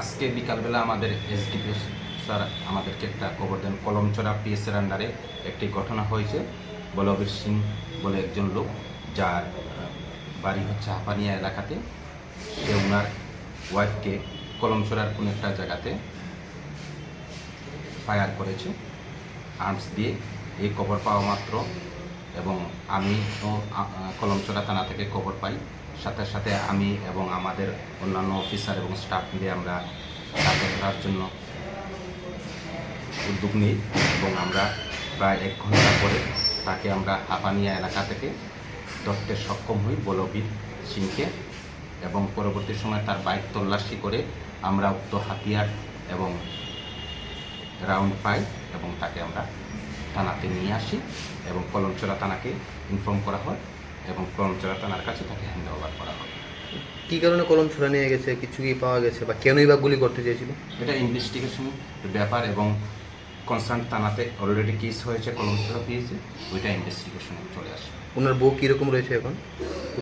আজকে বিকালবেলা আমাদের এসডিপিও স্যার আমাদেরকে একটা খবর দেন। কলমচড়া পিএসের আন্ডারে একটি ঘটনা হয়েছে। বলবীর সিং বলে একজন লোক, যার বাড়ি হচ্ছে হাপানিয়া এলাকাতে। সে ওনার ওয়াইফকে কলমচড়ার কোনো একটা জায়গাতে ফায়ার করেছে। আর্মস দিয়ে এই খবর পাওয়া মাত্র এবং আমি তো কলমচড়া থানা থেকে খবর পাই। সাথে সাথে আমি এবং আমাদের অন্যান্য অফিসার এবং স্টাফ মিলে আমরা তাকে ধরার জন্য উদ্যোগ নিই এবং আমরা প্রায় এক ঘণ্টা পরে তাকে আমরা হাপানিয়া এলাকা থেকে ধরতে সক্ষম হই বলবীর সিংকে এবং পরবর্তী সময় তার বাইক তল্লাশি করে আমরা উক্ত হাতিয়ার এবং রাউন্ড পাই এবং তাকে আমরা থানাতে নিয়ে আসি এবং কলমচড়া থানাকে ইনফর্ম করা হয়। এবং কলম কলমচড়া থানার কাছে তাকে হ্যান্ড ওভার করা হয় কি কারণে কলম ছোড়া নিয়ে গেছে কিছু কি পাওয়া গেছে বা কেনই বা গুলি করতে চেয়েছিল? এটা ইনভেস্টিগেশন ব্যাপার এবং কনসার্ন থানাতে অলরেডি কেস হয়েছে কলম ছোড়া পেয়েছে ওইটা ইনভেস্টিগেশন চলে আসবে। ওনার বউ কীরকম রয়েছে এখন?